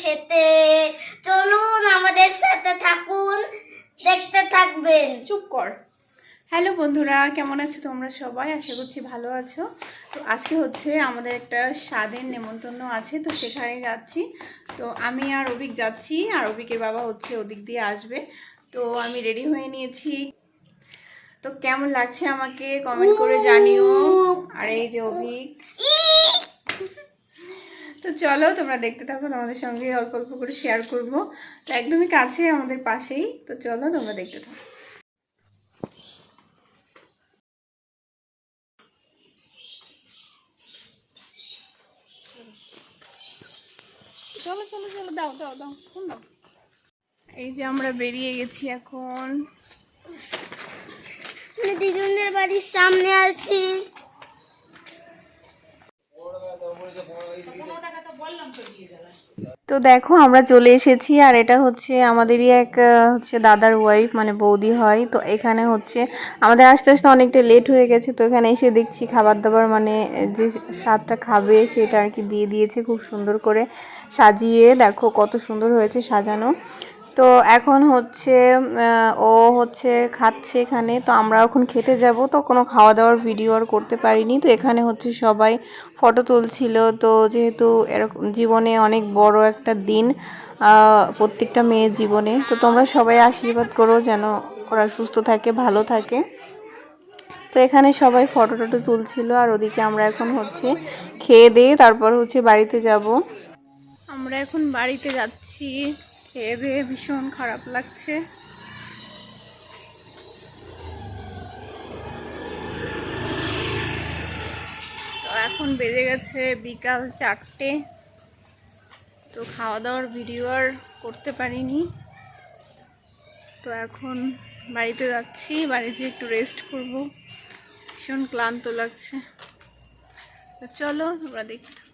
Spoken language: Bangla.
খেতে। চলুন আমাদের সাথে থাকুন দেখতে থাকবেন। চুপ কর। হ্যালো বন্ধুরা কেমন আছো তোমরা সবাই? আশা করছি ভালো আছো। তো আজকে হচ্ছে আমাদের একটা স্বাদের নেমন্তন্ন আছে তো সেখানে যাচ্ছি। তো আমি আর অভিক যাচ্ছি আর অভিকের বাবা হচ্ছে ওদিক দিয়ে আসবে। তো আমি রেডি হয়ে নিয়েছি। তো কেমন লাগছে আমাকে কমেন্ট করে জানিও। আর এই যে অভিক। তো চলো তোমরা দেখতে থাকো তোমাদের সঙ্গে অল্প অল্প করে শেয়ার করব। তো একদমই কাছে আমাদের পাশেই। তো চলো তোমরা দেখতে থাকো। চলো চলো চলো দাও দাও দাও ফোন দাও। এই যে আমরা বেরিয়ে গেছি এখন। দিদুনদের বাড়ির সামনে আছি। তো দেখো, আমরা চলে এসেছি, আর এটা হচ্ছে আমাদেরই এক হচ্ছে দাদার ওয়াইফ মানে বৌদি হয়। তো এখানে হচ্ছে আমাদের আস্তে আস্তে অনেকটা লেট হয়ে গেছে, তো এখানে এসে দেখছি খাবার দাবার মানে যে স্বাদটা খাবে সেটা আর কি দিয়ে দিয়েছে খুব সুন্দর করে সাজিয়ে। দেখো কত সুন্দর হয়েছে সাজানো। তো এখন হচ্ছে ও হচ্ছে খাচ্ছে এখানে, তো আমরা এখন খেতে যাব। তো কোনো খাওয়া দাওয়ার ভিডিও আর করতে পারিনি। তো এখানে হচ্ছে সবাই ফটো তুলছিল। তো যেহেতু এরকম জীবনে অনেক বড় একটা দিন প্রত্যেকটা মেয়ের জীবনে, তো তোমরা সবাই আশীর্বাদ করো যেন ওরা সুস্থ থাকে, ভালো থাকে। তো এখানে সবাই ফটো টটো তুলছিল। আর ওদিকে আমরা এখন হচ্ছে খেয়ে দিয়ে তারপর হচ্ছে বাড়িতে যাব। আমরা এখন বাড়িতে যাচ্ছি। খেয়ে দিয়ে ভীষণ খারাপ লাগছে। তো এখন বেজে গেছে বিকাল চারটে। তো খাওয়া দাওয়ার ভিডিও আর করতে পারিনি। তো এখন বাড়িতে যাচ্ছি বাড়িতে একটু রেস্ট করব। ভীষণ ক্লান্ত লাগছে। তো চলো, তোমরা দেখতে।